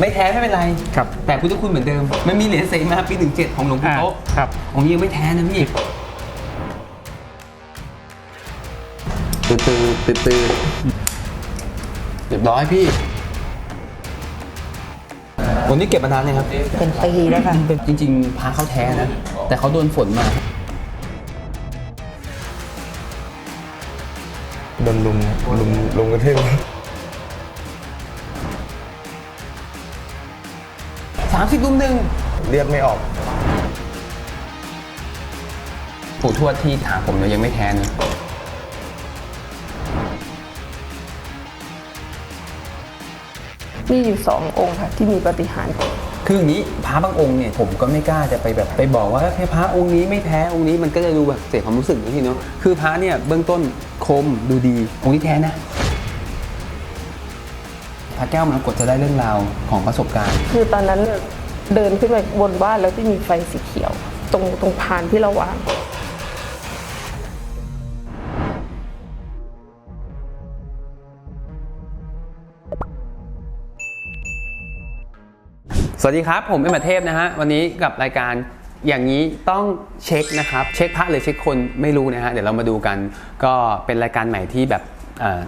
ไม่แท้ไม่เป็นไร ครับแต่พุทธคุณเหมือนเดิม มันมีเหรียญเสมาปีหนึ่งเจ็ดของหลวงปู่อ่าโต๊ะครับของนี้ยังไม่แท้นะพี่ตืดตืดตืดตืดเรียบร้อยพี่วันนี้เก็บมานานยังครับ เป็นปีแล้วค่ะ จริงๆพาเขาแท้นะ แต่เขาโดนฝนมาโดนลุมลุมลุมกระทืบ สามสิบรุมหนึ่งเรียกไม่ออก ปู่ทวดที่ถามผมเนี่ยยังไม่แท้นะมีอยู่สององค์ค่ะ ที่มีปาฏิหารย์คืออย่างนี้พระบางองค์เนี่ยผมก็ไม่กล้าจะไปแบบไปบอกว่าเฮ้ยพระองค์นี้ไม่แท้องค์นี้มันก็จะดูแบบเสียความรู้สึกนะพี่เนาะคือพระเนี่ยเบื้องต้นคมดูดีองค์นี้แท้นะพ ระแก้วมรกตจะได้เรื่องราวของประสบการณ์ คือตอนนั้นเนี่ยเดินขึ้นไปบนบ้านแล้วที่มีไฟสีเขียว ตรงตรงพานที่เราวาง สวัสดีครับ ผมเอ็มเทพนะฮะ วันนี้กับรายการอย่างนี้ต้องเช็คนะครับ เช็คพระหรือเช็คคนไม่รู้นะฮะ เดี๋ยวเรามาดูกัน ก็เป็นรายการใหม่ที่แบบเอ่อ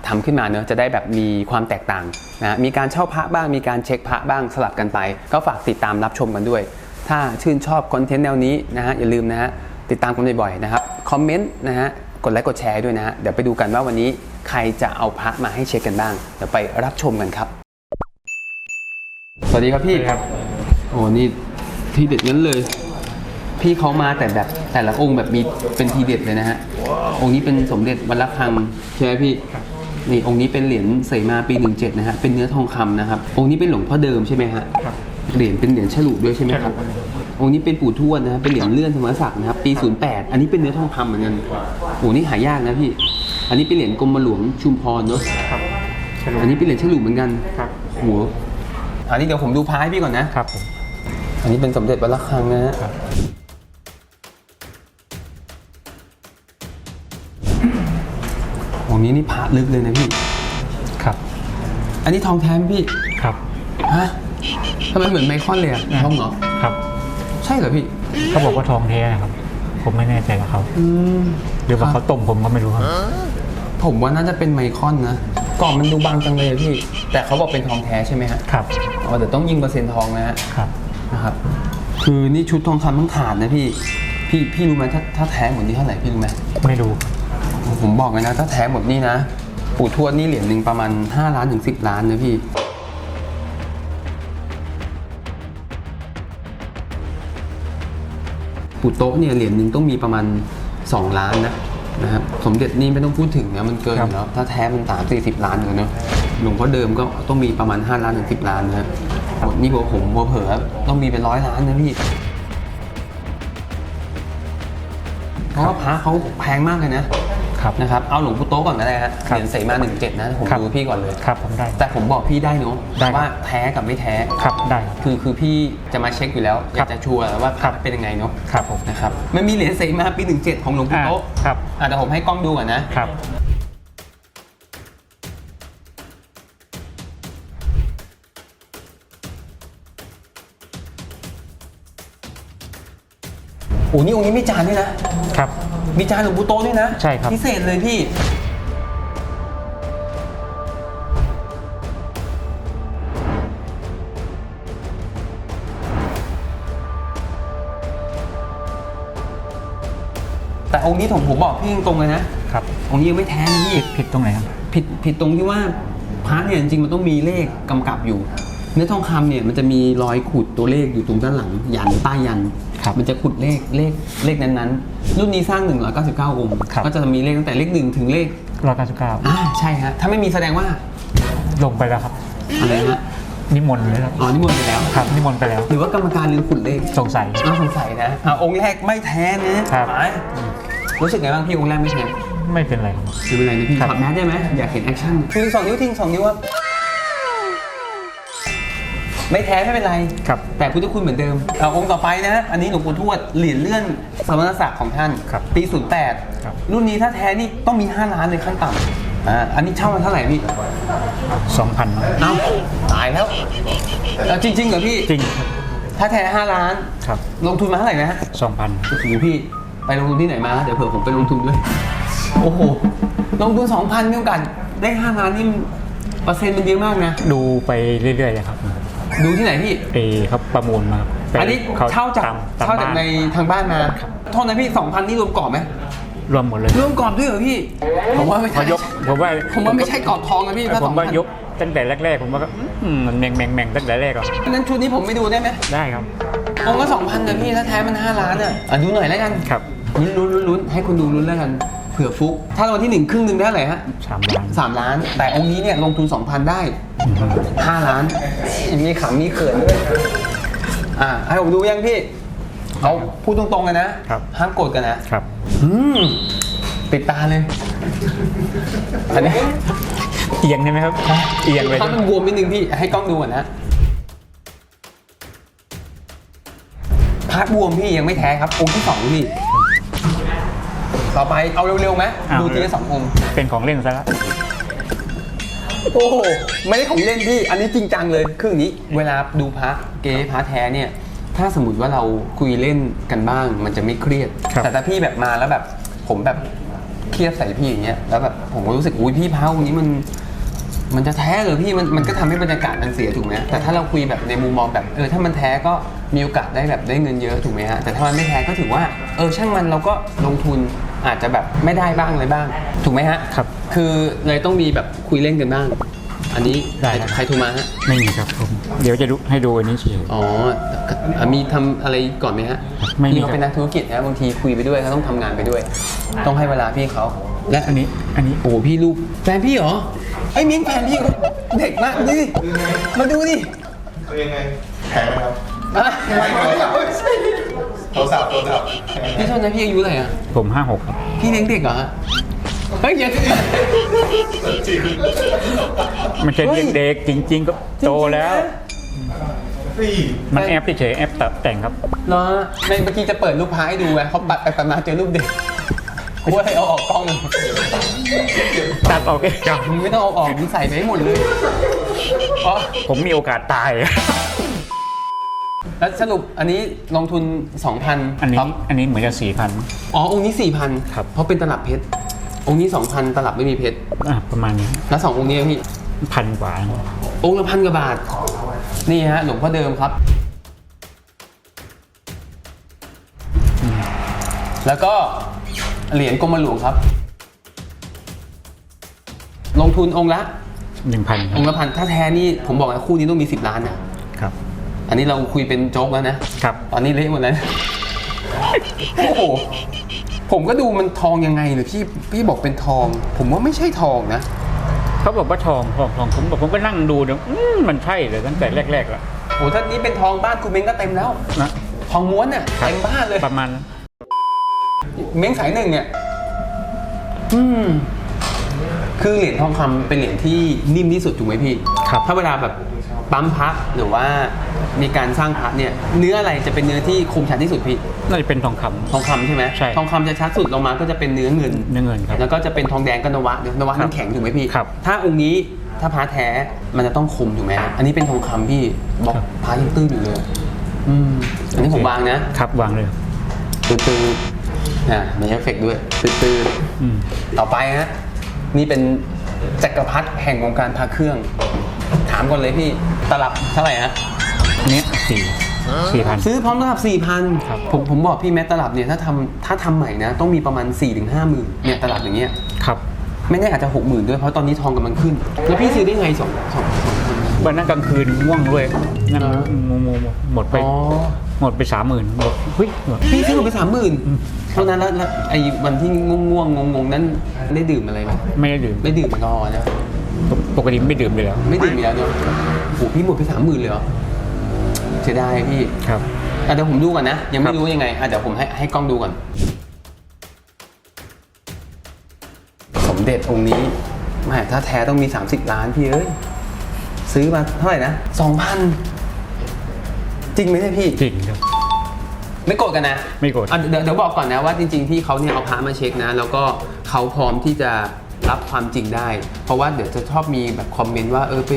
ทำขึ้นมาเนอะจะได้แบบมีความแตกต่างนะฮะมีการเช่าพระบ้างมีการเช็คพระบ้างสลับกันไป ก็ฝากติดตามรับชมกันด้วย ถ้าชื่นชอบคอนเทนต์แนวนี้นะฮะอย่าลืมนะฮะติดตามกันบ่อยๆนะครับคอมเมนต์นะฮะกดไลค์กดแชร์ด้วยนะฮะเดี๋ยวไปดูกันว่าวันนี้ใครจะเอาพระมาให้เช็คกันบ้าง เดี๋ยวไปรับชมกันครับ สวัสดีครับพี่ครับโอ้นี่ทีเด็ดนั้นเลย พี่เขามาแต่แบบแต่ละองค์แบบมีเป็นทีเด็ดเลยนะฮะ องค์นี้เป็นสมเด็จวัดระฆังใช่ไหมพี่ นี่องค์นี้เป็นเหรียญเสมาปี 17 นะฮะ เป็นเนื้อทองคำนะครับ องค์นี้เป็นหลวงพ่อเดิมใช่ไหมฮะ ครับเหรียญเป็นเหรียญฉลุด้วยใช่ไหมครับ องค์นี้เป็นปู่ทวดนะฮะเป็นเหรียญเลื่อนธรรมศักดิ์นะครับ ปี 08 อันนี้เป็นเนื้อทองคำเหมือนกันโอ้นี่หายากนะพี่ อันนี้เป็นเหรียญกรมหลวงชุมพรเนาะ ครับฉลุอันนี้เป็นเหรียญฉลุเหมือนกันครับโอ้โหอันนี้เดี๋ยวผมดูพายพี่ก่อนนะครับผม อันนี้เป็นสมเด็จวัดระฆังนะฮะ ครับองค์นี้นี่พระลึกเลยนะพี่ ครับอันนี้ทองแท้ไหมพี่ครับฮะทำไมเหมือนไมคอนเลยอะทองเหรอครับใช่เหรอพี่เขาบอกว่าทองแท้นะครับ ผมไม่แน่ใจกับเขาอืมหรือว่าเขาต้มผมก็ไม่รู้ครับ ผมว่าน่าจะเป็นไมคอนนะกล่องมันดูบางจังเลยอะพี่ แต่เขาบอกเป็นทองแท้ใช่ไหมฮะครับอ๋อเดี๋ยวต้องยิงเปอร์เซ็นต์ทองนะฮะ ครับ นะครับ คือนี่ชุดทองคำทั้งถาดนะพี่ พี่ พี่รู้ไหมถ้าถ้าแท้หมดนี่เท่าไหร่พี่รู้ไหมไม่รู้ ผมบอกเลยนะ ถ้าแท้หมดนี่นะ ปู่ทวดนี่เหรียญหนึ่งประมาณ 5 ล้านถึง 10 ล้านนะพี่ ปู่โต๊ะเนี่ยเหรียญหนึ่งต้องมีประมาณ 2 ล้านนะนะครับสมเด็จนี่ไม่ต้องพูดถึงนะมันเกินครัอบยู่แล้วถ้าแท้มันสามสี่สิบล้านเลยเนาะหลวงพ่อเดิมก็ต้องมีประมาณ 5 ล้านถึง10ล้านนะฮะหมดนี่ผมผมเผลอๆต้องมีเป็นร้อยล้านนะพี่เพราะว่าพระเขาแพงมากเลยนะ ครับนะครับเอาหลวงปู่โต๊ะก่อนก็ได้ฮะครับ เหรียญเสมาหนึ่งเจ็ดนะผมครับดูพี่ก่อนเลย ครับผมได้ แต่ผมบอกพี่ได้เนาะได้ครับ ว่าแท้กับไม่แท้ ครับได้ครับคือคือพี่จะมาเช็คอยู่แล้วอครัยาบกจะชัวร์ว่าครับ เป็นยังไงเนาะครับผมนะครับมันมีเหรียญเสมาปีหนึ่งเจ็ดของหลวงปู่โต๊ะอ่าครับอะเดี๋ยวผมให้กล้องดูก่อนนะ ครับ โอ้นี่องค์นี้มีจานด้วยนะครับ มีจานหลวงปู่โต๊ะด้วยนะใช่ครับ พิเศษเลยพี่ แต่องค์นี้ผมผมบอกพี่ตรงๆเลยนะครับ องค์นี้ยังไม่แท้นะพี่ ผิดตรงไหนครับผิดผิดตรงที่ว่าพระเนี่ยจริงๆมันต้องมีเลขกำกับอยู่ เนื้อทองคำเนี่ยมันจะมีรอยขุดตัวเลขอยู่ตรงด้านหลังยันใต้ยันครับ มันจะขุดเลขเลขเลขนั้นๆ รุ่นนี้สร้าง 199องค์ครับ ก็จะมีเลขตั้งแต่เลขหนึ่งถึงเลขร้อยเก้าสิบเก้าอ่าใช่ฮะถ้าไม่มีแสดงว่าลงไปแล้วครับ อะไรฮะนิมนต์เลยครับ อ๋อนิมนต์ไปแล้ว ครับนิมนต์ไปแล้ว หรือว่ากรรมการลืมขุดเลขสงสัย น่าสงสัยนะอ่าองค์แรกไม่แท้นะครับ ไปรู้สึกไงบ้างพี่องค์แรกไม่แท้ ไม่เป็นไรครับ ไม่เป็นไรนะพี่ครับถอดแมสได้ไหมอยากเห็นแอคชั่นทิ้งสองนิ้วทิ้งสองนิ้วครับ ไม่แท้ไม่เป็นไร ครับแต่พุทธคุณเหมือนเดิมเอาองค์ต่อไปนะ อันนี้หลวงปู่ทวดเหรียญเลื่อนสมณศักดิ์ของท่าน ครับปี ครับ 08 รุ่นนี้ถ้าแท้นี่ต้องมี 5 ล้านเลยขั้นต่ำอ่าอันนี้เช่ามาเท่าไหร่พี่ สองพันเอ้าตายแล้วแล้วจริงๆเหรอพี่ จริงครับถ้าแท้ห้าล้าน ครับลงทุนมาเท่าไหร่นะฮะ สองพัน โอ้โหพี่ไปลงทุนที่ไหนมา เดี๋ยวเผื่อผมไปลงทุนด้วย โอ้โห ลงทุนสองพันมีโอกาสได้ห้าล้านนี่มันเปอร์เซ็นต์มันเยอะมากนะ ดูไปเรื่อยๆเลยครับ ดูที่ไหนพี่ เอเขาประมูลมาครับไปอันนี้เช่าจากตมตมเช่าจากบ้นในทางบ้านมาโทษนะพี่สองพันนี่รวมกรอบไหมรวมหมดเลยรวมกรอบด้วยเหรอพี่ ผมว่าไม่พใช่ อยกผมว่าผมว่าไม่ใช่กรอบทองนะพี่ถ้าผสอมงว่าพันยกตั้งแต่แรกๆผมว่าก็อืมมันแมงแมงแมงตั้งแต่แรกอะนั้นชุดนี้ผมไม่ดูได้ไหมได้ครับองค์ละสองพันนะพี่ถ้าแท้มันห้าล้านอะอะดูหน่อยแล้วกันครับลุ้นลุ้นลุ้นลุ้นให้คุณดูลุ้นแล้วกัน เผื่อฟุก ถ้ารางวัลที่หนึ่งครึ่งหนึ่งได้เท่าไหร่ฮะสามล้านสามล้าน แต่องค์นี้เนี่ยลงทุนสองพันได้ ห้าล้าน มีขำมีเขินด้วยอ่าให้ผมดูยังพี่เอาพูดตรงๆกันนะครับ ห้ามโกรธกันนะครับ อืมติดตาเลยอันนี้เอียงใช่ไหมครับ เอียงเลยถ้ามันบวมนิดนึงพี่ให้กล้องดูก่อนนะพาร์ทบวมพี่ยังไม่แท้ครับองค์ที่สองพี่ ต่อไปเอาเร็วๆไหมดูทีละสององค์เป็นของเล่นซะแล้ว โอ้โหไม่ได้ของเล่นพี่ อันนี้จริงจังเลยคืออย่างนี้ เวลาดูพระเก๊พระแท้เนี่ย ถ้าสมมติว่าเราคุยเล่นกันบ้าง มันจะไม่เครียด ครับ แต่ถ้าพี่แบบมาแล้วแบบ ผมแบบเครียดใส่พี่อย่างเงี้ยแล้วแบบผมก็รู้สึกอุ้ยพี่พระองค์นี้มัน มันจะแท้เหรอพี่มันมันก็ทำให้บรรยากาศมันเสียถูกไหมแต่ถ้าเราคุยแบบในมุมมองแบบเออถ้ามันแท้ก็มีโอกาสได้แบบได้เงินเยอะถูกไหมฮะแต่ถ้ามันไม่แท้ก็ถือว่าเออช่างมันเราก็ลงทุน อาจจะแบบไม่ได้บ้างอะไรบ้าง ถูกไหมฮะครับ คือเลยต้องมีแบบคุยเล่นกันบ้าง อันนี้ได้ใครครับ ใครโทรมาฮะไม่มีครับผมเดี๋ยวจะดูให้ดูอันนี้เฉย อ๋ออะมีทำอะไรก่อนไหมฮะไม่มีพี่เขาเป็นนักธุรกิจนะบางทีคุยไปด้วยเขาต้องทำงานไปด้วย ต้องให้เวลาพี่เขาและอันนี้อันนี้ โอ้โหพี่ลูกแฟนพี่เหรอไอ้ยมิ้งแฟนพี่เขาเด็กมากดูดิมาดูดิคือยังไงแพงไหมครับอะ โทรศัพท์โทรศัพท์พี่โทษนะพี่อายุอะไรอะ ผมห้าหกครับพี่เลี้ยงเด็กเหรอฮะเฮ้ยอย่าไม่ใช่เฮ้ย เด็กๆจริง ๆ ก็โตแล้ว สี่มันแอปเฉยๆแอปตัดแต่งครับเหรอในเมื่อกี้จะเปิดรูปพาให้ดูไงเขาปัดไปปัดมาเจอรูปเด็กกูว่าให้เอาออกกล้องเลยตัดออกเองครับมึงไม่ต้องเอาออกมึงใส่ไปให้หมดเลยอ๋อผมมีโอกาสตาย แล้วสรุปอันนี้ลงทุน 2,000อันนี้ครับอันนี้เหมือนจะสี่พัน อ๋อองค์นี้ 4,000 ครับ เพราะเป็นตลับเพชร องค์นี้ 2,000 ตลับไม่มีเพชร ประมาณนี้แล้วสององค์นี้พี่ พันกว่า องค์ละพันกว่าบาท นี่ฮะหลวงพ่อเดิมครับ แล้วก็เหรียญกรมหลวงครับ ลงทุนองค์ละหนึ่งพันองค์ละพัน ถ้าแท้นี่ผมบอกนะคู่นี้ต้องมี 10 ล้านนะครับ อันนี้เราคุยเป็นโจ๊กแล้วนะครับ ตอนนี้เละหมดแล้วโอ้โหผมก็ดูมันทองยังไงหรือพี่พี่บอกเป็นทอง ผมว่าไม่ใช่ทองนะเขาบอกว่าทองทองทองผมบอกผมก็นั่งดูเนี่ยอืมมันใช่เลยตั้งแต่แรกๆแล้วโอ้ถ้านี้เป็นทองบ้านคุณเม้งก็เต็มแล้ว นะทองม้วนน่ะครับเต็มบ้านเลย ประมาณนั้นเม้งสายหนึ่งเนี่ยอืมคือเหรียญทองคำเป็นเหรียญที่นิ่มที่สุดถูกไหมพี่ ครับ ถ้าเวลาแบบปั๊มพระหรือว่า มีการสร้างพระเนี่ยเนื้ออะไรจะเป็นเนื้อที่คมชัดที่สุดพี่น่าจะเป็นทองคำ ทองคำใช่ไหมใช่ ทองคำจะชัดสุดลงมาก็จะเป็นเนื้อเงิน เนื้อเงินครับ แล้วก็จะเป็นทองแดงก็นวะนวะครัมับนแข็งถูกไหมพี่ ครับถ้าองค์นี้ถ้าพระแท้มันจะต้องคมถูกไหมอันนี้เป็นทองคำพี่บอกครับพระยังตื้นอยู่เลย อืมอันนี้ผมวางนะครับวางเลยตื้อตื้ออ่ามีเอฟเฟกต์ด้วยตื้อตื้ออืมต่อไปฮะนี่เป็นจักรพรรดิแห่งวงการพระเครื่อง ถามก่อนเลยพี่ตลับเท่าไหร่ฮะ อันนี้สี่สี่พัน ซื้อพร้อมตลับสี่พันครับ ผมผมบอกพี่แม้ตลับเนี่ยถ้าทำถ้าทำใหม่นะ ต้องมีประมาณ4ี่ถึงห้าหมื่นเนี่ยตลับอย่างเงี้ยครับไม่แน่อาจจะหกหมื่นด้วยเพราะตอนนี้ทองกำลังขึ้น แล้วพี่ซื้อได้ไงสองสองสองพันวันนั้นกลางคืนง่วงด้วยนั่งอ๋องูงูหมดไป อ๋อ หมดไปสามหมื่นหมดเฮ้ยหมดพี่ซื้อหมดไปสามหมื่นเท่านั้นแล้วแล้วไอ้วันที่ง่วงง่วงงงๆนั้นได้ดื่มอะไรไหมไม่ได้ดื่มไม่ดื่มแอลกอฮอล์นะปกติไม่ดื่มเลยแล้วไม่ดื่มอยู่แล้วเนาะโอ้โหพี่หมดไปสามหมื่นเลยเหรอ เสียดายพี่ครับอะเดี๋ยวผมดูก่อนนะ ยังครัไม่บรู้ยังไงอะเดี๋ยวผมให้ให้กล้องดูก่อน สมเด็จองค์นี้แหม่ถ้าแท้ต้องมี 30 ล้านพี่เอ้ย ซื้อมาเท่าไหร่นะสองพันจริงไหมเนี่ยพี่ จริงครับ ไม่โกรธกันนะไม่โกรธ อะเดี๋ยวเดี๋ยวบอกก่อนนะว่าจริงๆพี่เขาเนี่ยเอาพระมาเช็คนะ แล้วก็เขาพร้อมที่จะรับความจริงได้ เพราะว่าเดี๋ยวจะชอบมีแบบคอมเมนต์ว่าเออไป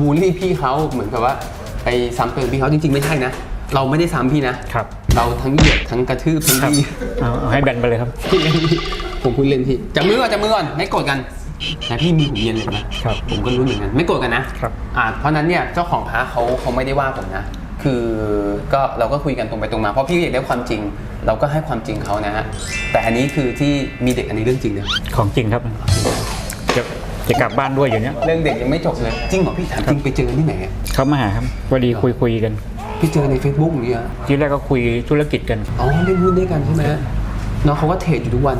บูลลี่พี่เขาเหมือนกับว่า ไปซ้ำเติมพี่เขาจริง ๆ ไม่ใช่นะ เราไม่ได้ซ้ำพี่นะ ครับ เราทั้งเหยียดทั้งกระทืบทั้งครับที่เอาเอาให้แบนไปเลยครับพูดเล่นพี่ผมพูดเล่นพี่จับมือก่อนจับมือก่อนไม่โกรธกันนะพี่มือผมเย็นเลยนะครับผมก็รู้เหมือนกันไม่โกรธกันนะครับอ่าเพราะฉะนั้นเนี่ยเจ้าของพระเขาเขาไม่ได้ว่าผมนะ คือก็เราก็คุยกันตรงไปตรงมาเพราะพี่อยากได้ความจริง เราก็ให้ความจริงเขานะฮะแต่อันนี้คือที่มีเด็กอันนี้เรื่องจริงนะของจริงครับจะ จะกลับบ้านด้วยอย่างเนี้ยเรื่องเด็กยังไม่จบเลย จริงเหรอพี่ถามจริงไปเจอกันที่ไหนอะเขามาหาครับพอดีคุยคุยกัน พี่เจอใน Facebook อย่างเงี้ยที่แรกก็คุยธุรกิจกันอ๋อเล่นหุ้นด้วยกันใช่ไหมฮะน้องเขาก็เทรดอยู่ทุกวัน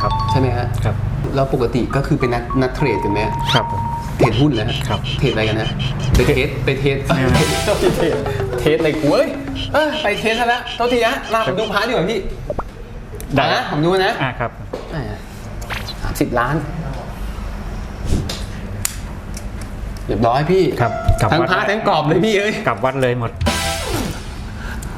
ครับใช่ไหมฮะครับแล้วปกติก็คือเป็นนักนักเทรดกันไหมฮะครับผมเทรดหุ้นเลยฮะครับ เทรดอะไรกันฮะไปเทสไปเทสเอ้ยโทษทีเทสเทสอะไรกูเอ้ยเอ้ยไปเทสซะแล้วโทษทีฮะมาผมดูพาร์ทดีกว่าพี่ได้นะผมดูนะอ่าครับสามสิบล้าน เรียบร้อยพี่ครับกลับทั้งวัดพาร์ททั้งกรอบเลยพี่เอ้ยกลับวัดเลยหมด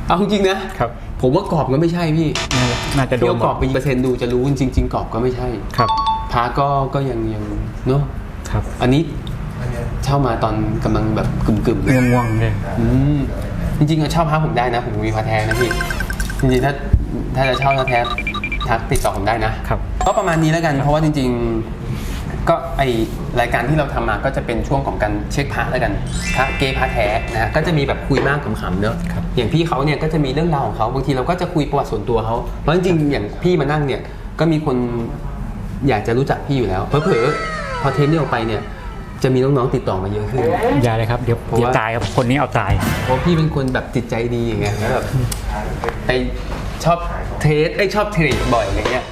เอาจริงๆนะครับ ผมว่ากรอบก็ไม่ใช่พี่น่าจะน่าจะโดพี่นเอาหมกรอบดเป็นเปอร์เซ็นต์ดูจะรู้จริงๆกรอบก็ไม่ใช่ครับพาร์ทก็ก็ยังยังเนาะครับอันนี้เช่ามาตอนกำลังแบบกึ่มๆเลย ง่วงๆเลยอืมจริงๆก็เช่าพระผมได้นะ ผมมีพระแท้นะพี่ จริงๆถ้าถ้าจะเช่าพระแท้ทักติดต่อผมได้นะ ครับ ก็ประมาณนี้แล้วกันเพราะว่าจริง ๆ ก็ไอรายการที่เราทำมาก็จะเป็นช่วงของการเช็คพระแล้วกันพระเกย์พระแท้นะฮะก็จะมีแบบคุยมากขำๆเนอะครับอย่างพี่เขาเนี่ยก็จะมีเรื่องราวของเขาบางทีเราก็จะคุยประวัติส่วนตัวเขาเพราะจริงๆอย่างพี่มานั่งเนี่ยก็มีคนอยากจะรู้จักพี่อยู่แล้วเผลอๆพอเทปนี้ออกไปเนี่ยจะมีน้องๆติดต่อมาเยอะขึ้นอย่าเลยครับเดี๋ยวเพราะว่าเดี๋ยวตายครับคนนี้เอาตายเพราะพี่เป็นคนแบบจิตใจดีอย่างเงี้ยแล้วแบบไอชอบเทสไอยชอบเทรดบ่อยอะไรเงี้ย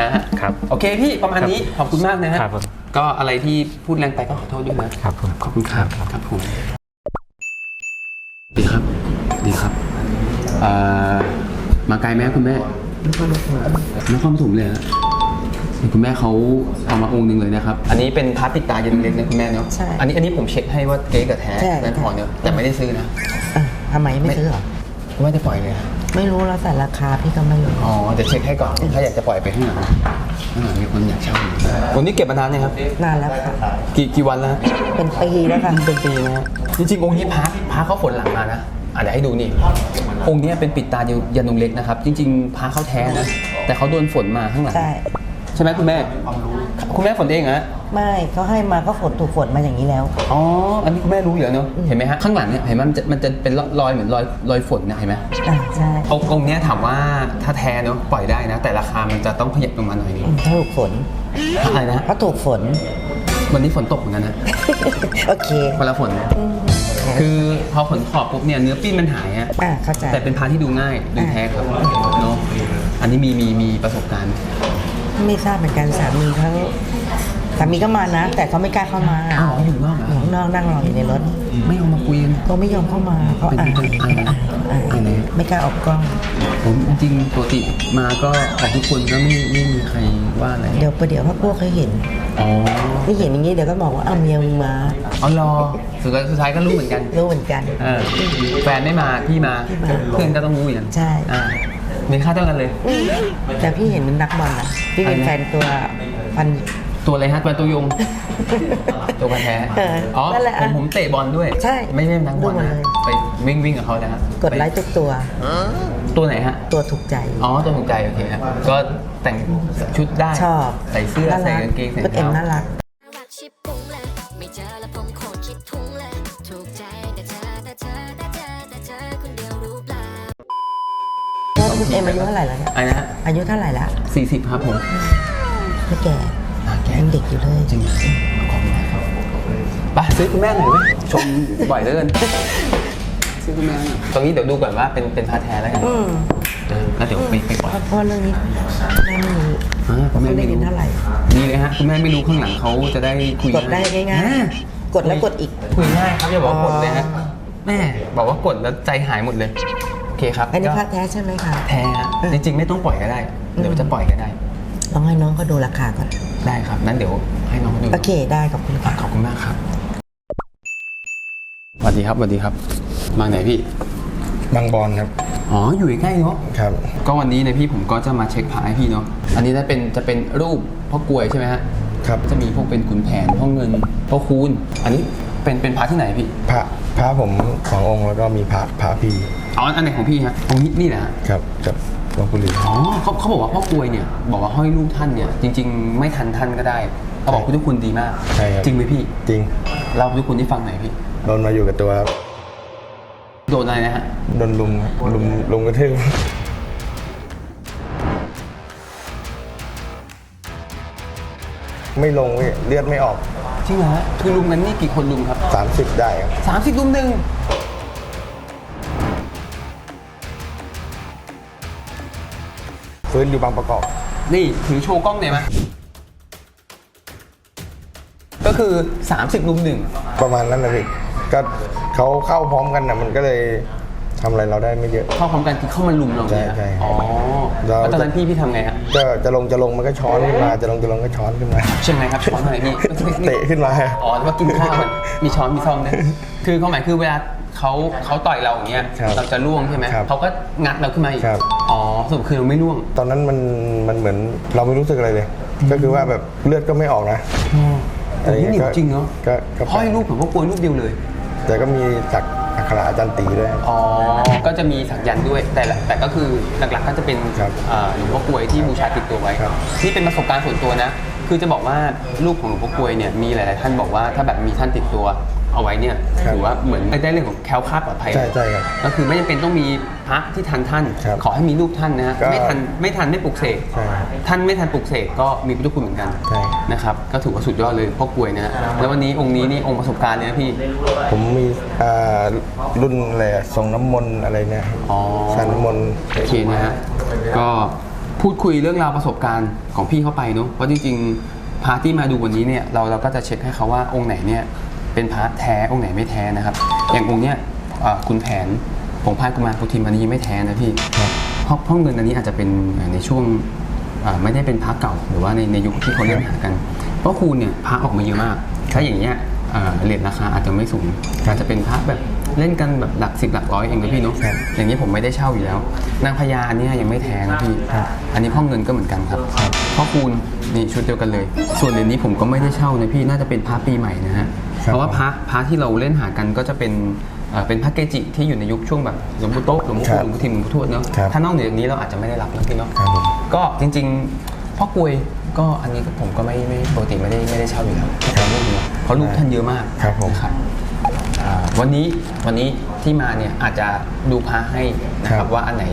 นะฮะครับโอเคพี่ประมาณนี้ขอบคุณมากนะฮะครับผม ก็อะไรที่พูดแรงไปก็ขอโทษด้วยนะครับผมขอบคุณครับครับผมดีครับดีครับเอ่อมาไกลไหมคุณแม่นครปฐมนครปฐมเลยฮะคุณแม่เขาเอามาองค์หนึ่งเลยนะครับ อันนี้เป็นพาร์ตปิดตาเย็นเล็กนะคุณแม่เนาะใช่อันนี้อันนี้ผมเช็คให้ว่าเก๊กับแท้ใช่นั่นพอเนอะแต่ไม่ได้ซื้อนะอะทำไมไม่ซื้อเหรอว่าจะปล่อยเลยอะ ไม่รู้แล้วแต่ราคาพี่ก็ไม่รู้อ๋อเดี๋ยวเช็คให้ก่อน ถ้าอยากจะปล่อยไปข้างหลังข้างหลังมีคนอยากเช่าอยู่วันนี้เก็บมานานยังครับ นานแล้วค่ะ กี่กี่วันแล้วฮะเป็นปีแล้วค่ะเป็นปีนะฮะจริงๆองค์นี้พาพาเขาฝนหลังมานะอะเดี๋ยวให้ดูนี่องค์เนี้ยเป็นปิดตายันนงเล็กนะครับ จริง ๆพาเขาแท้นะแต่เขาโดนฝนมาข้างหลัง ใช่ ใช่ไหมคุณแม่ คุณแม่ฝนเองเหรอฮะไม่เขาให้มาก็ฝนถูกฝนมาอย่างนี้แล้ว อ๋อ อันนี้คุณแม่รู้อยู่แล้วเนอะเห็นไหมฮะข้างหลังเนี่ยเห็นไหมมันจะมันจะเป็นรอยเหมือนรอยรอยฝนนะเห็นไหมอะใช่องค์องค์เนี้ยถามว่าถ้าแท้เนอะปล่อยได้นะ แต่ราคามันจะต้องขยับลงมาหน่อยนึงอืมถ้าถูกฝนอะไรนะเพราะถูกฝน วันนี้ฝนตกเหมือนกันนะโอเคคนละฝนคือพอฝนขอบปุ๊บเนี่ยเนื้อปิ้นมันหายฮะอะเข้าใจแต่เป็นพาที่ดูง่ายดูแท้ครับเนาะอันนี้มีมีมีประสบการณ์ ไม่ทราบเหมือนกันสามีเขาสามีก็มานะ แต่เขาไม่กล้าเข้ามาอ้าวอยู่นอกเหรออยู่ข้างนอกนั่งรออยู่ในรถไม่เอามาคุยกัน เขาไม่ยอมเข้ามาเขาอ่านเป็นเป็นอ่านอ่านอ่านอะไรไม่กล้าออกกล้อง ผมจริงๆปกติมาก็ออกทุกคนก็ไม่ไม่มีใครว่าอะไร เดี๋ยวประเดี๋ยวพวกพวกเขาเห็นอ๋อไม่เห็นอย่างนี้เดี๋ยวก็บอกว่าเอาเมียมึงมาเอารอสุดท้ายสุดท้ายก็รู้เหมือนกัน รู้เหมือนกัน เออแฟนไม่มาพี่มาพี่มาเพื่อนก็ต้องรู้อย่างนั้นใช่ อ่ามีค่าเท่ากันเลย แต่พี่เห็นเป็นนักบอลนะ พี่เป็นอะไรนะแฟนตัวพัน ตัวอะไรฮะตัวตัวยง ตัวพันแท้เอออ๋อนั่นแหละผมผมเตะบอลด้วยใช่ไม่ใช่นักบอลดูหมดนะเลย ไปวิ่งวิ่งกับเขานะฮะกดไลค์ทุกตัวตัวไหนฮะ ตัวถูกใจ อ๋อตัวถูกใจโอเคครับก็แต่งชุดได้ชอบใส่เสื้อน่าใส่รักกางเกงใส่ก็เอ็มเท้า น่ารักรักชิบปุ้งเลย ไม่เจอแล้วผมโคตรคิดทุ้งเลย ถูกใจแต่เธอแต่เธอแต่เธอแต่เธอคนเดียวรู้เปล่า แล้วคุณเอ็มอายุเท่าไหร่แล้วเนี่ย อะไรนะฮะ อายุเท่าไหร่ละสี่สิบครับผมไม่แก่อ่าแกยังเด็กอยู่เลยจริงขอบคุณมากครับไปซื้อคุณแม่หน่อยเว้ยชมบ่อยเหลือเกินซื้อคุณแม่หน่อยตรงนี้เดี๋ยวดูก่อนว่าเป็นเป็นพาแท้แล้วกันอืมเออแล้วเดี๋ยวไปไปก่อนเพราะเพราะเรื่องนี้แม่ไม่รู้อ่าคุณแม่เขาได้ไม่เงิรู้นเท่าไหร่ดีเลยฮะคุณแม่ไม่รู้ข้างหลังเขาจะได้คุยกดได้ง่ายอ่ๆกดแล้วกดอีกคุยง่ายครับอย่าบอกว่ากดเลยฮะอ๋อแม่บอกว่ากดแล้วใจหายหมดเลยโอ เคครับอันนี้ก็พระแท้ใช่ไหมคะแท้ฮะจริง ๆ ไม่ต้องปล่อยก็ได้เดี๋ยวจะปล่อยก็ได้ลองให้น้องเขาดูราคาก่อนได้ครับนั้นเดี๋ยวให้น้องเขาดูโอเคได้ขอบคุณค่ะขอบคุณมากครับสวัสดีครับสวัสดีครับ มาไหนพี่บางบอลครับอ๋ออยู่ใกล้ๆเนาะครับ ก็วันนี้เนยพี่ผมก็จะมาเช็คพระให้พี่เนาะอันนี้จะเป็นจะเป็นรูปพ่อกลวยใช่ไหมฮะครับจะมีพวกเป็นขุนแผนพ่อเงินพ่อคูณอันนี้เป็นเป็นพระที่ไหนพี่พระพระผมสององค์แล้วก็มีพระพระพี่ อ๋ออันไหนของพี่ฮะองค์นี้นี่แหละฮะครับกับหลวงปู่หลีอ๋อเขาเขาบอกว่าพ่อกลวยเนี่ย บอกว่าห้อยรูปท่านเนี่ย จริง ๆ ไม่ทันท่านก็ได้เขาบอกพุทธคุณดีมากใช่ครับจริงไหมพี่จริงเล่าพุทธคุณที่ฟังหน่อยพี่โดนมาอยู่กับตัวครับโดนอะไรนะฮะโดนลุมลุมลุมกระทืบไม่ลงเว้ยเลือดไม่ออกจริงเหรอฮะคือลุมกันนี่กี่คนลุมครับ 30 ได้ครับสามสิบลุมหนึ่ง ฟื้นอยู่บางประกอบ นี่ถือโชว์กล้องหน่อยไหมก็คือ 30ลุมหนึ่งประมาณนั้นนะพี่ก็เขาเข้าพร้อมกันนะมันก็เลยทำอะไรเราได้ไม่เยอะ เข้าพร้อมกันคือเข้ามาลุมเราเนี่ยใช่ใช่อ๋อเราแล้วตอนนั้นพี่พี่ทำไงฮะก็จะลงจะลงมันก็ช้อนขึ้นมา จะลงจะลงก็ช้อนขึ้นมาใช่ไหมครับช้อนอะไรพี่ เตะขึ้นมา อ๋อว่ากินข้าวมันมีช้อนมีซ่อมเนี่ยคือความหมายคือเวลาเขาเขาต่อยเราอย่างเงี้ยครับเราจะล่วงใช่ไหมครับเขาก็งัดเราขึ้นมาอีกครับอ๋อ สรุปคือเราไม่ล่วง ตอนนั้นมันมันเหมือนเราไม่รู้สึกอะไรเลย ก็คือว่าแบบเลือดก็ไม่ออกนะแต่นี่เหนียวจริงเนาะก็ก็ห้อยรูปผมก็กลัวรูปเดียวเลย แต่ก็มีสักอักขระอาจารย์ตีด้วย อ๋อ ก็จะมีสักยันต์ด้วย แต่ละแต่ก็คือหลักๆก็จะเป็นครับเอ่อหลวงพ่อกลวยที่บูชาติดตัวไว้ครับนี่เป็นประสบการณ์ส่วนตัวนะ คือจะบอกว่ารูปของหลวงพ่อกลวยเนี่ยมีหลายๆท่านบอกว่าถ้าแบบมีท่านติดตัว เอาไว้เนี่ยถือว่าเหมือนได้เรื่องของแคล้วคลาดปลอดภัยใช่ใช่ครับก็คือไม่จำเป็นต้องมีพระที่ทันท่าน ครับขอให้มีรูปท่านนะฮะก็ ไม่ทันไม่ทันไม่ปลุกเสก ใช่ครับท่านไม่ทันปลุกเสกก็มีพุทธคุณเหมือนกันใช่ นะครับก็ถือว่าสุดยอดเลยพ่อกลวยนะฮะแล้ววันนี้องค์นี้นี่องค์ประสบการณ์เลยนะพี่ ผมมีอ่ารุ่นอะไรอะส่งน้ำมนต์อะไรเนี่ยอ๋อสันน้ำมนต์ โอเคนะฮะก็พูดคุยเรื่องราวประสบการณ์ของพี่เข้าไปเนาะเพราะจริงๆพระที่มาดูวันนี้เนี่ยเราเราก็จะเช็คให้เขาว่าองค์ไหนเนี่ย เป็นพระแท้องค์ไหนไม่แท้นะครับ อย่างองค์เนี้ยเอ่อคุณแผนผงพายกุมารโพธิมอันนี้ยังไม่แท้นะพี่เพราะเพราะเงินอันนี้อาจจะเป็นในช่วงเอ่อไม่ได้เป็นพระเก่า หรือว่าในในยุคที่เขาเล่นหากัน เพราะคูณเนี่ยพระออกมาเยอะมาก ถ้าอย่างเงี้ยเอ่อเรทราคาอาจจะไม่สูงอาจจะเป็นพระแบบเล่นกันแบบหลักสิบหลักร้อยเองนะพี่เนาะครับอย่างนี้ผมไม่ได้เช่าอยู่แล้ว นางพญาอันเนี้ยยังไม่แท้นะพี่ อันนี้พ่อเงินก็เหมือนกันครับพ่อคูณนี่ชุดเดียวกันเลย ส่วนเหรียญนี้ผมก็ไม่ได้เช่านะพี่น่าจะเป็นพระปีใหม่นะฮะครับ เพราะว่าพระพระที่เราเล่นหากันก็จะเป็นเอ่อเป็นพระเกจิที่อยู่ในยุคช่วงแบบหลวงปู่โต๊ะหลวงปู่ครัหบลวงปู่ทิมหลวงปู่ทวดเนาะครับถ้านอกเหนือจากนี้เราอาจจะไม่ได้รับนะพี่เนาะครับผมก็จริงๆพ่อกลวยก็อันนี้ก็ผมก็ไม่ไม่ปกติไม่ได้ไม่ได้เช่าอยู่แล้วเพราะรูปเยอะเพราะรูปท่านเยอะมากครับผมนะครับอ่าวันนี้วันนี้ที่มาเนี่ยอาจจะดูพระให้นะคครัรับบว่าอันไหน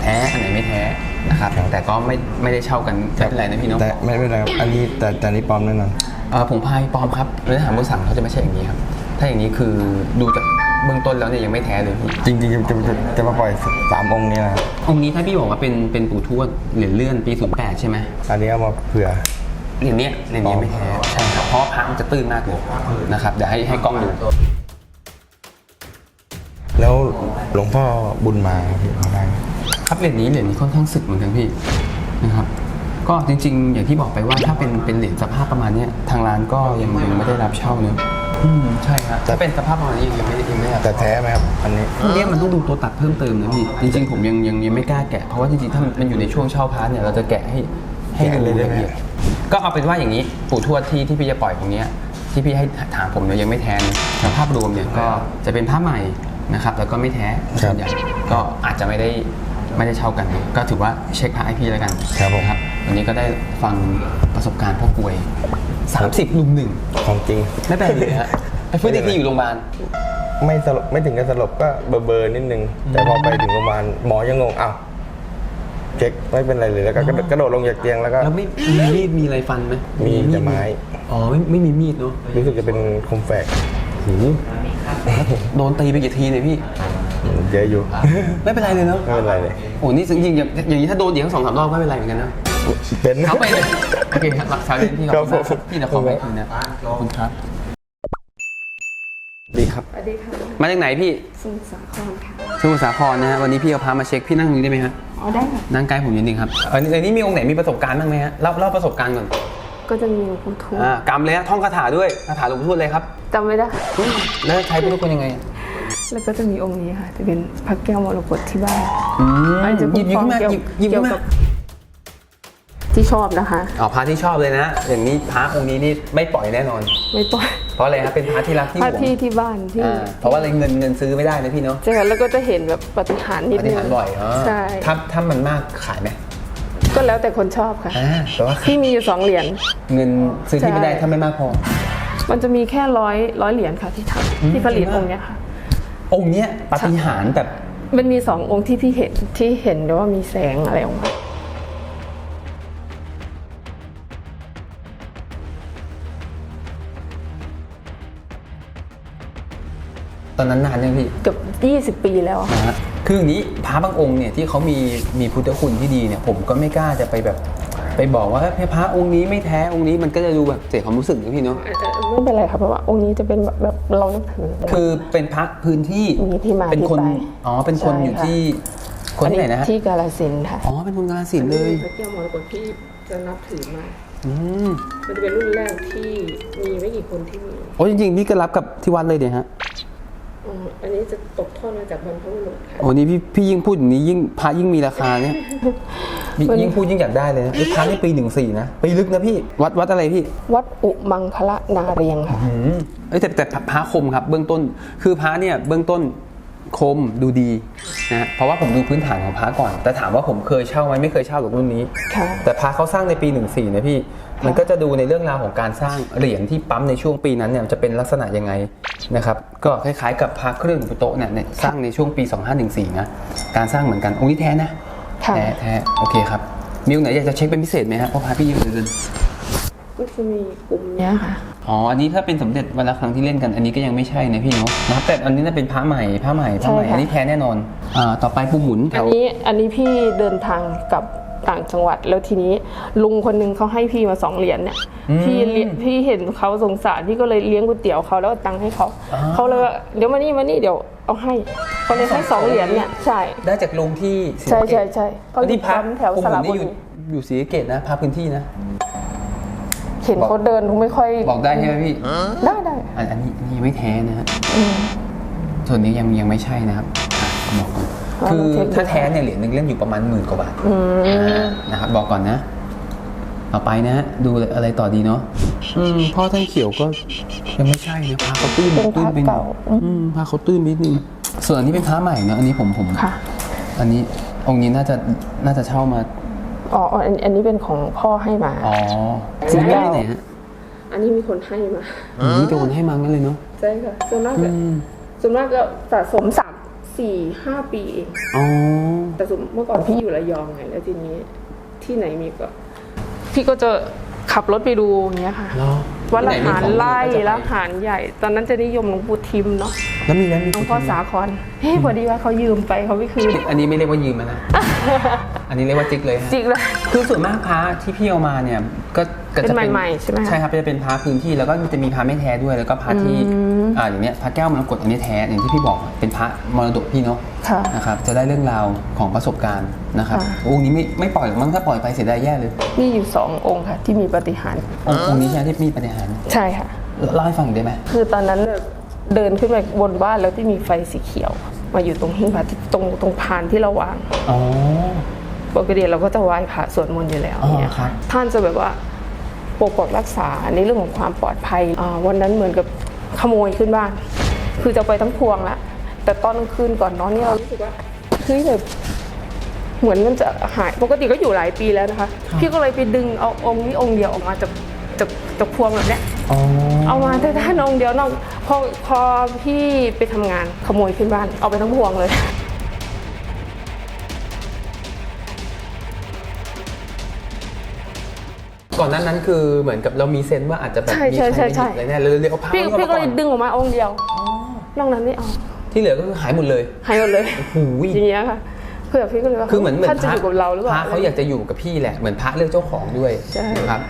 แท้อันไหนไม่แท้ นะครับครับแต่ก็ไม่ไม่ได้เช่ากันไม่เป็นไรนะพี่เนาะแต่ไม่เป็นไรครับอันนี้แต่แต่อันนี้ปลอมแน่นอนเอ่อผงพายปลอมครับเนื้อหาบนสั่งเขาจะไม่ใช่อย่างนี้ครับ ถ้าอย่างนี้คือดูจากเบื้องต้นแล้วเนี่ยยังไม่แท้เลยพี่จริงๆจะจะจะจะมาปล่อยสามองค์นี้นะครับองค์นี้ถ้าพี่บอกว่าเป็นเป็นปู่ทวดเหรียญเลื่อนปี08ใช่ไหมอันนี้เอามาเผื่อ เหรียญเนี้ยเหรียญนี้ไม่แท้ใช่ครับเพราะว่าพระมันจะตื้นมากเลยนะครับเดี๋ยวให้ให้กล้องดู แล้วหลวงพ่อบุญมาพี่มาได้ไหม ครับเหรียญนี้เหรียญนี้ค่อนข้างสึกเหมือนกันพี่นะครับก็จริงๆ อย่างที่บอกไปว่าถ้าเป็นเป็นเหรียญสภาพประมาณเนี้ยทางร้านก็ยังยังไม่ได้รับเช่าเนอะอืมใช่ครับถ้าเป็นสภาพประมาณนี้ยังไม่ได้ยังไม่ได้รับแต่แท้ไหมครับอันนี้พวกเนี้ยมันต้องดูตัวตัดเพิ่มเติมนะพี่จริง ๆ ผมยังยังยังไม่กล้าแกะเพราะว่าจริงๆถ้ามันอยู่ในช่วงเช่าพาร์ทเนี่ยเราจะแกะให้ให้แกะดูเลยได้ละไหมเอียดก็เอาเป็นว่าอย่างนี้ปู่ทวดที่ที่พี่จะปล่อยของเนี้ยที่พี่ให้ถามผมเนี่ยยังไม่แท้นะแต่ภาพรวมเนี่ยก็จะเป็นภาพใหม่นะครับแล้วก็ไม่แท้ส่วนใหญ่ก็อาจจะไม่ได้ ไม่ได้เช่ากัน ก็ถือว่าเช็คพระไอพีแล้วกันครับผม นะครับวันนี้ก็ได้ฟังประสบการณ์พ่อกลวย 30ลุมหนึ่งของจริง ไม่เป็นไรเลยฮะไปฟื้นอีกทีอยู่โรงพยาบาล ไม่สลบไม่ถึงกับสลบก็เบอร์เบอร์นิดนึง แต่พอไปถึงโรงพยาบาลหมอยังงงอ้าวเช็คไม่เป็นไรเลยแล้วก็กระโดดกระโดดลงจากเตียงแล้วก็ แล้วไม่มีมีดมีอะไรฟันไหมมีแต่ไม้ อ๋อไม่ไม่มีมีดเนาะรู้สึกจะเป็นคมแฝกโหโดนตีไปกี่ทีเนี่ยพี่ เยอะอยู่ ไม่เป็นไรเลยเนาะไม่เป็นไรเลย โอ้นี่จริงๆอย่างอย่างนี้ถ้าโดนเหยียงสองสามรอบไม่เป็นไรเหมือนกันนะเป็นเขาไปเลยโอเคครับหลักฐานที่เราครับผมพี่นะขอไปคืนนะขอบคุณครับดีครับ สวัสดีค่ะ มาจากไหนพี่ สมุทรสาครค่ะ สมุทรสาครนะฮะ วันนี้พี่เอาพามาเช็ค พี่นั่งตรงนี้ได้ไหมฮะอ๋อได้ค่ะ นั่งใกล้ผมนิดนึงครับเออในนี้มีองค์ไหนมีประสบการณ์บ้างไหมฮะ เล่าเล่าประสบการณ์ก่อน ก็จะมีหลวงปู่ทวดอ่ากำเลยฮะ ท่องคาถาด้วย คาถาหลวงพ่อทวดเลยครับจำไม่ได้อืมแล้วใช้พุทธคุณยังไง แล้วก็จะมีองค์นี้ค่ะจะเป็นพระแก้วมรกตที่บ้านอืมอันจะหยิบหยิบขึ้นมาเกี่ยวหยิบหยิบขึ้นมาเกี่ยวกับที่ชอบนะคะ อ๋อพระที่ชอบเลยนะ อย่างนี้พระองค์นี้นี่ไม่ปล่อยแน่นอน ไม่ปล่อยเพราะอะไรครับเป็นพระที่รักที่พหระวงที่ที่บ้านที่อ่าเพราะว่าอะไรเงินเงินซื้อไม่ได้นะพี่เนาะใช่ค่ะแล้วก็จะเห็นแบบปฏิหารย์นิดปนึฏิงหารย์บ่อยอ๋อใช่ถ้าถ้ามันมากขายไหมก็แล้วแต่คนชอบค่ะ อ่าแต่ว่าพี่มีอยู่สองเหรียญ เงินซื้อที่ไม่ได้ใช่ ถ้าไม่มากพอ มันจะมีแค่ร้อยร้อยเหรียญค่ะที่ทำที่ผลิตองค์เนี้ยค่ะ องค์เนี้ยปาฏิหาริย์แบบมันมีสององค์ที่พี่เห็นที่เห็นว่ามีแสงอะไรออกมาตอนนั้นนานยังพี่เกือบ20 ปีแล้วอะค่ะนะฮะคืออย่างนี้พระบางองค์เนี่ยที่เขามีมีพุทธคุณที่ดีเนี่ยผมก็ไม่กล้าจะไปแบบ ไปบอกว่าเอ้ยพระองค์นี้ไม่แท้องค์นี้มันก็จะดูแบบเสียความรู้สึกนะพี่เนาะไม่เป็นไรค่ะเพราะว่าองค์นี้จะเป็นแบบแบบเรานับถือคือเป็นพระพื้นที่มีที่มาเป็นคนที่ไปอ๋อเป็นคนใช่อยู่ค่ะที่คนที่ไหนนะฮะที่กาลสินธุ์ค่ะอ๋อเป็นคนกาฬสินธุ์เลยพระแก้วมรกตที่จะนับถือมาอืมมันจะเป็นรุ่นแรกที่มีไม่กี่คนที่มีโอ้จริงๆพี่ก็รับกับที่วัดเลยเดี๋ยฮะ อ๋ออันนี้จะตกทอดมาจากบรรพบุรุษค่ะโอ้นี่พี่พี่ยิ่งพูดอย่างนี้ยิ่งพระยิ่งมีราคาเนี่ยยิ่งมันยิ่งพูดยิ่งอยากได้เลยนะไอ้พระนี่ปีหนึ่งสี่นะปีลึกนะพี่วัดวัดอะไรพี่ วัดอุมังคละนาเรียงค่ะอืมเอ้ยแต่แต่พระคมครับ เบื้องต้น คือพระเนี่ยเบื้องต้น คมดูดีนะฮะเพราะว่าผมดูพื้นฐานของพระก่อน แต่ถามว่าผมเคยเช่าไหมไม่เคยเช่ากับรุ่นนี้ค่ะแต่พระเขาสร้างในปี 14นะพี่มันก็จะดูในเรื่องราวของการสร้างเหรียญที่ปั๊มในช่วงปีนั้นเนี่ยจะเป็นลักษณะยังไงนะครับก็คล้ายๆกับพระเครื่องหลวงปู่โตะเนี่ยเนี่ยสร้างในช่วงปี 2514นะการสร้างเหมือนกันองค์นี้แท้นะค่ะแท้แท้โอเคครับมีองค์ไหนอยากจะเช็คเป็นพิเศษไหมฮะเพราะพระพี่เยอะเหลือเกิน ก็จะมีกลุ่มเนี้ยค่ะ อ๋อ อันนี้ถ้าเป็นสมเด็จวันละครั้งที่เล่นกัน อันนี้ก็ยังไม่ใช่นะพี่เนาะนะครับแต่อันนี้น่าเป็นพระใหม่พระใหม่พระใหม่ ใช่ค่ะ อันนี้แท้แน่นอนอ่าต่อไปปูหมุนแถอันวนี้อันนี้พี่เดินทางกลับต่างจังหวัดแล้วทีนี้ลุงคนหนึงเขาให้พี่มาสองเหรียญเนี่ยพี่เลี้ยงพี่เห็นเขาสงสารพี่ก็เลยเลี้ยงก๋วยเตี๋ยวเขาแล้วเอาตังค์ให้เขาเขาเลยว่าเดี๋ยวมานี่มานี่เดี๋ยวเอาให้เขาเลยให้สองเหรียญเนี่ยใช่ได้จากลุงที่ศรีใช่สะเกษใช่ใช่เขาแล้วที่พระอยู่แถวปูหสมุระนบุนี่อยู่รีอยู่ศรีสะเกตนะพระพื้นที่นะ เห็นเขาเดินเขาไม่ค่อยบอกได้ใช่ไหมพี่ ได้ได้อันอันนี้อันนี้ไม่แท้นะฮะส่วนนี้ยังยังไม่ใช่นะครับอะบอกก่อนคือถ้าแท้เนี่ยเหรียญหนึ่งเล่นอยู่ประมาณหมื่นกว่าบาทอ่านะครับบอกก่อนนะต่อไปนะฮะดูอะไรต่อดีเนาะอืมพ่อท่านเขียวก็ยังไม่ใช่นะพาเขาตื้นเป็นพตื้ระนไปหน่เก่าอยอืมพาเขาตื้นนิดนึงส่วนอันนี้เป็นพระใหม่เนอะอันนี้ผมผมค่ะอันนี้องค์นี้น่าจะน่าจะเช่ามา อ๋ออ๋ออันอันนี้เป็นของพ่อให้มาอ๋อจริซื้งอเปล่าที่ไหนฮะอันนี้มีคนให้มาอืมโดนให้มางั้นเลยเนาะใช่ค่ะส่วนมากก็ส่วนมากก็สะสมสามสี่ห้าปีเองอ๋อแต่สมเมื่อก่อนพี่อยู่ระยองไงแล้วทีนี้ที่ไหนมีก็ พี่ก็จะขับรถไปดูอย่างเงี้ยค่ะเหรอวัดละหารที่ไหนมีของดีไล่ก็จะไปละหารใหญ่ ตอนนั้นจะนิยมหลวงปู่ทิมเนาะแล้วมีแล้วมีหลวงพ่อสาครเฮ้ยพอดีว่าเขายืมไปเขาไม่คืนอันนี้ไม่เรียกว่ายืมนะอันนี้เรียกว่าจิกเลยฮะจริงเลยคือส่วนมากพระที่พี่เอามาเนี่ยก็ก็จะเป็นใหม่ๆใช่ไหมคะใช่ครับจะเป็นพระพื้นที่แล้วก็จะมีพระไม่แท้ด้วยแล้วก็พระที่อ่าอย่างเนี้ยพระแก้วมรกตอันนี้แท้อย่างที่พี่บอกเป็นพระมรดกพี่เนาะค่ะนะครับจะได้เรื่องราวของประสบการณ์นะครับค่ะองค์นี้ไม่ไม่ปล่อยหรอกมั้งถ้าปล่อยไปเสียดายแย่เลย มีอยู่สององค์ค่ะที่มีปาฏิหารย์องค์องค์นี้ใช่ไหมที่มีปฏิหารย์ใช่ค่ะเล่าให้ฟังหน่อยได้ไหมคือตอนนั้นแบบเดินขึ้นไปบนบ้านแล้วที่มีไฟสีเขียว มาอยู่ตรงหิ้งพระที่ตรงตรงพานที่เราวางอ๋อปกติเราก็จะไหว้พระสวดมนต์อยู่แล้วอ๋อเนี่ยครัค่ะบท่านจะแบบว่าปกปักรักษาในเรื่องของความปลอดภัยอ่าวันนั้นเหมือนกับขโมยขึ้นบ้าน คือจะไปทั้งพวงละแต่ตอนกลางคืนก่อนนอนเนี่ยเรารู้สึกว่าเฮ้ยแบบเหมือนมันจะหายปกติก็อยู่หลายปีแล้วนะคะ พี่ก็เลยไปดึงเอาองค์นี้องค์เดียวออกมาจาก จากจากพวงแบบเนี้ยอ๋อเอามาแต่ท่านองค์เดียวนอกพอพอพี่ไปทำงานขโมยขึ้นบ้านเอาไปทั้งพวงเลย ก่อนหนั้นนั้นคือเหมือนกับเรามีเซนส์ว่าอาจจะแบบใช่มีใช่ใครใช่มาหยิบอะไรแน่เลยเลยเอาพระพี่นี้เข้าพี่มาก็ก่เลอยนดึงออกมาองค์เดียวนอกนั้นไม่เอาที่เหลือก็คือหายหมดเลยหายหมดเลยโอ้ยอย่างเงี้ยค่ะเพื่อพี่ก็เลยว่าคือเหมือนเหมือนท่านพจะระอยู่กับเราหรือเปพล่าระเขาอยากจะอยู่กับพี่แหละ เหมือนพระเลือกเจ้าของด้วยใช่ นะครับ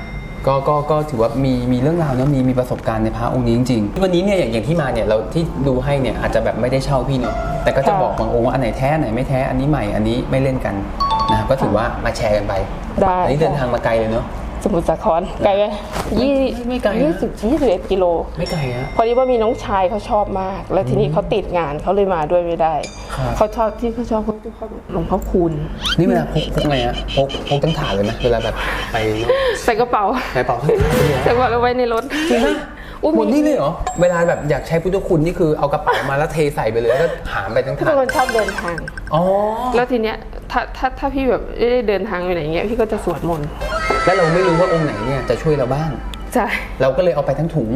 ก็ก็ก็ถือว่ามีมีเรื่องราวเนอะมีมีประสบการณ์ในพระองค์นี้จริงๆวันนี้เนี่ยอย่างอย่างที่มาเนี่ยเราที่ดูให้เนี่ยอาจจะแบบไม่ได้เช่าพี่เนาะแต่ก็จะบอกบางองค์ว่าอันไหนแท้อันไหนไม่แท้อันนี้ใหม่อันนี้ไม่เล่นกันนะครับก็ถือว่ามาแชร์กันไปได้อันนี้เดินทางมาไกลเลยเนาะ สมุทรสาครไกลไหมยี่ไม่ไกลนะ ยี่สิบยี่สิบเอ็ดกิโล ไม่ไกลฮะ พอดีว่ามีน้องชายเขาชอบมาก แล้วทีนี้เขาติดงานเขาเลยมาด้วยไม่ได้ ครับ เขาชอบที่เขาชอบเขาชอบหลวงพ่อคูณนี่เวลาพกพกไงฮะพกพกตั้งถาดเลยไหมเวลาแบบไปใส่กระเป๋าในเป๋าทั้งถาดเลยเหรอใส่กระเป๋าเอาไว้ในรถ จริงปะอุ๊ยหมดมีนี่เลยเหรอเวลาแบบอยากใช้พุทธคุณนี่คือเอากระเป๋ามาแล้วเทใส่ไปเลยแล้วก็หามไปทั้งพี่ถาเป็ดนคนชอบเดินทาง อ๋อ แล้วทีเนี้ย ถ้าถ้าถ้าพี่แบบไม่ได้เดินทางไปไหนเงี้ยพี่ก็จะสวดมนต์แล้วเราไม่รู้ว่าองค์ไหนเนี่ยจะช่วยเราบ้าง ใช่เราก็เลยเอาไปทั้งถุง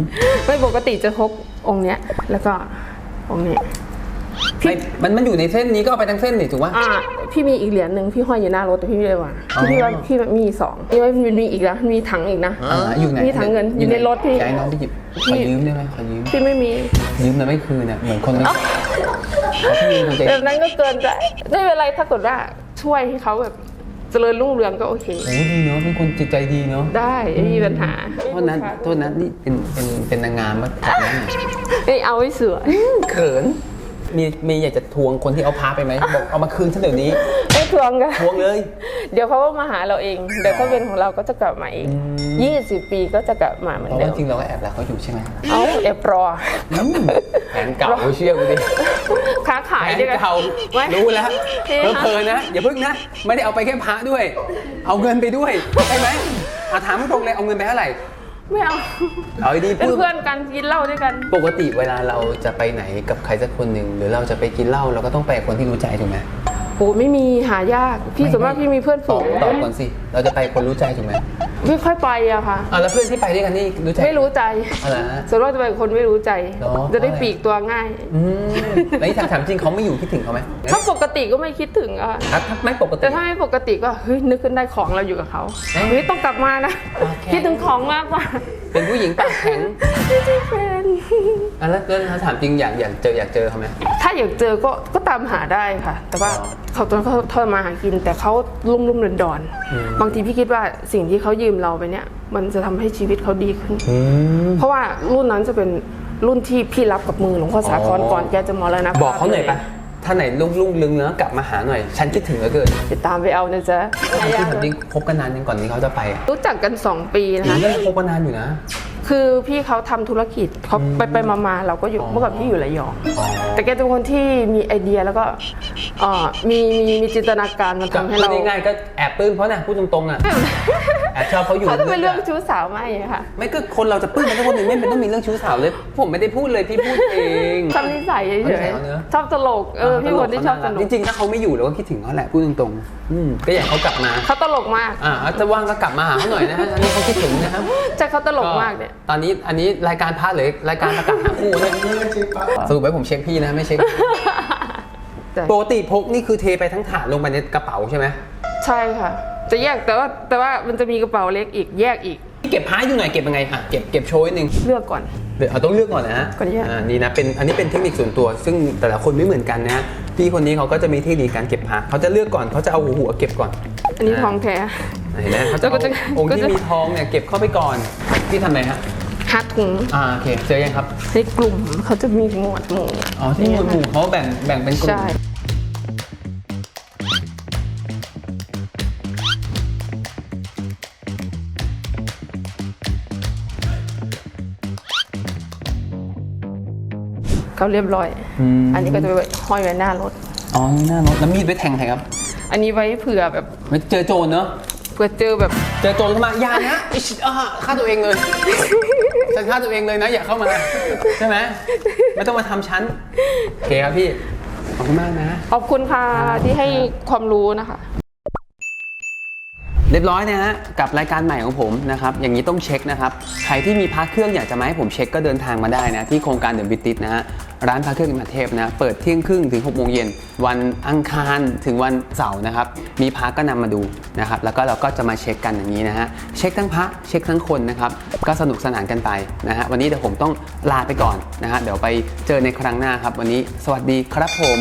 ไม่ปกติจะพกองค์เนี้ยแล้วก็องค์เนี้ยไม่มันมันอยู่ในเส้นนี้ก็เอาไปทั้งเส้นนี่ถูกปะ อ่าพี่มีอีกเหรียญหนึ่งพี่ห้อยอยู่หน้ารถแต่พี่ไม่ได้วางอ๋อที่พี่ว่าพี่มีสองนี่ว่ามันมีอีกนะมีถังอีกนะอ่าอยู่ไหนมีถังเงินอยู่ในรถพี่อยากให้น้องไปหยิบขอยืมได้ไหมขอยืมพี่ไม่มียืมแล้วไม่คืนเนี่ยเหมือนคนไม่ขอพี่ยืมคนใจแบบนั้นก็เกินไปไม่เป็นไรถ้าเกิดว่า ช่วยให้เขาแบบเจริญรุ่งเรืองก็โอเค โอ้ดีเนาะเป็นคนจิตใจดีเนาะได้ไม่มีปัญหาโทษนั้นโทษนั้นนี่เป็นเป็นเป็นนางงามมาถามนั่นไม่เอาไว้สวยเขิน มีมีอยากจะทวงคนที่เอาพาไปไหมบอกเอามาคืนฉันเดี๋ยวนี้ไม่ทวงกันทวงเลย เดี๋ยวเขาก็มาหาเราเอง เดี๋ยวเขาเป็นของเราก็จะกลับมาเองยี่สิบปีก็จะกลับมาเหมือเพนราะเดิว่ามจริงเราก็แอบรักเขาอยู่ใช่ไหมเอาเอฟรอ อืมแผนเก่าเชื่อกูดิค้าขายแผนด้วยกันเก่าไม่รู้แล้วจริงเพลินๆนะอย่าพึ่งนะ ไม่ได้เอาไปแค่พระด้วย เอาเงินไปด้วยใช่ไหมอาถามตรงเลยเอาเงินไปเท่าไหร่ ไม่เอาเอาดีๆเป็นพูดเพื่อนกันกินเหล้าด้วยกัน ปกติเวลาเราจะไปไหนกับใครสักคนหนึ่งหรือเราจะไปกินเหล้าเราก็ต้องไปกับคนที่รู้ใจถูกไหม โอ้ไม่มีหายากพี่ส่วนมากพี่มีเพื่อนตฝูอบงตอบก่อนสิ เราจะไปคนรู้ใจถูกไหมไม่ค่อยไปอะค่ะ อะแล้วเพื่อนที่ไปด้วยกันนี่รู้ใจ ไม่รู้ใจอะไรนะส่วนมากจะเป็นคนไม่รู้ใจ เหรอ จะได้ปลีกตัวง่ายอืมแล้วนี่ถามถามจริงเขาไม่อยู่คิดถึงเขาไหมถ้าปกติก็ไม่คิดถึงอะถ้าถ้าไม่ปกติ แต่ถ้าไม่ปกติก็เฮ้ยนึกขึ้นได้ของเราอยู่กับเขาเอ๊ะเฮ้ยต้องกลับมานะโอเค คิดถึงของมากกว่าเป็นผู้หญิงปากแข็ง ไม่ใช่แฟน อะแล้วแล้วถ้าถามจริงอยากอยากเจออยากเจอเขาไหม ถ้าอยากเจอก็ก็ตามหาได้ค่ะ แต่ว่าอ๋อเขาตอนเขาทำมาหากิน แต่เขาลุ่มลุ่มดอนดอนๆอืมบางทีพี่คิดว่าสิ่งที่เขายืมเราไปเนี่ย มันจะทำให้ชีวิตเขาดีขึ้น อืม เพราะว่ารุ่นนั้นจะเป็นรุ่นที่พี่รับกับมือหลวงพ่อสาครอ๋อ ก่อนแกจะมรณภาพบอกเขาหน่อยปะถ้าไหนลุ่งลุ่งลึงแล้วกลับมาหาหน่อย ฉันคิดถึงเหลือเกินติดตามไปเอานะจ๊ะที่ถามจริงคบกันนานยังก่อนที่เขาจะไปอะรู้จักกัน 2 ปีนะอืคะมก็คบกันนานอยู่นะ คือพี่เขาทำธุรกิจเขาไปไปมามาเราก็อยู่อ๋อเมื่อก่อนพี่อยู่ระยองอ๋อแต่แกเป็นคนที่มีไอเดียแล้วก็เอ่อมีมีมีจินตนาการมันก็ทำให้พูเราดง่ายๆก็แอบปลื้มเขาน่ะพูดตรงๆอะแอบชอบเขาอยู่เขาจะเป็นเรื่องลึกๆอะชู้สาวไม่อะค่ะไม่ก็คนเราจะปลื้มกันทุกคนหนึ่งไม่เป็นต้องมีเรื่องชู้สาวเลย ผมไม่ได้พูดเลยพี่พูดเองชอบนิสัยเฉนิสัยยเขาเนอะๆชอบตลกเออพี่คนที่ชอบตลจกริงๆถ้าเขาไม่อยู่เราก็คิดถึงเขาแหละพูดตรงๆอืมก็อยากให้เขากลับมาเขาตลกมากอ่าถ้าว่างก็กลับมาหาเขาหน่อยนะฮะอันนี้เขาคิดถึงนะครับใช่เขาตลกมากเนี่ย ตอนนี้อันนี้รายการพาร์ทหรือรายการประกาศหาคู่เนี่ยสรุปไว้ผมเช็คพี่นะไม่เช็คแต่ปกติพกนี่คือเทไปทั้งถาดลงไปในกระเป๋าใช่ไหมใช่ค่ะ จะแยกแต่ว่าแต่ว่ามันจะมีกระเป๋าเล็กอีกแยกอีกเก็บพาร์ทอยู่ไหนอยเก็บยังไงอะเก็บเก็บโชว์นิดนึงเลือกก่อนเดี๋ยวเอาต้องเลือกก่อนนะฮะก่อนแยกอ่านี่นะเป็นอันนี้เป็นเทคนิคส่วนตัว ซึ่งแต่ละคนไม่เหมือนกันนะฮะพี่คนนี้เขาก็จะมีเทคนิคการเก็บพาร์ทเขาจะเลือกก่อนเขาจะเอาหัวหัวเก็บก่อน อันนี้ทองแท้เห็นไหมเขาจะแล้วก็จะเอาองค์ที่ก็จะมีทองเนี่ยเก็บเข้าไปก่อน พี่ทำไงฮะหัดถุงอ่าโอเคเจอยังครับในกลุ่มเขาจะมีหมวดหมู่อ๋อที่หมวดหมู่เขาแบ่งแบ่งเป็นกลุ่มใช่เขาเรียบร้อยมอันนี้ก็จะไปห้อยไว้หน้ารถ อ๋อ หน้ารถ แล้วมีดไว้แทงใครครับ อันนี้ไว้เผื่อแบบไม่เจอโจรเนอะ เผื่อเจอแบบเจอโจรเข้ามาอย่านะอิชอ่าฆ่าตัวเองเลยฉันฆ่าตัวเองเลยนะอย่าเข้ามาใช่ไหมไม่ต้องมาทำฉันโอเคครับพี่ขอบคุณมากนะ ขอบคุณค่ะที่ให้ความรู้นะคะ เรียบร้อยนะฮะกับรายการใหม่ของผมนะครับอย่างนี้ต้องเช็คนะครับใครที่มีพักเครื่องอยากจะมาให้ผมเช็คก็เดินทางมาได้นะที่โครงการเดอะบิติสนะฮะร้านพักเครื่องมาเทพนะเปิดเที่ยงครึ่งถึง6โมงเย็นวันอังคารถึงวันเสาร์นะครับมีพักก็นำมาดูนะครับแล้วก็เราก็จะมาเช็คกันอย่างนี้นะฮะเช็คทั้งพระเช็คทั้งคนนะครับก็สนุกสนานกันไปนะฮะวันนี้เดี๋ยวผมต้องลาไปก่อนนะฮะเดี๋ยวไปเจอในครั้งหน้าครับ วันนี้สวัสดีครับผม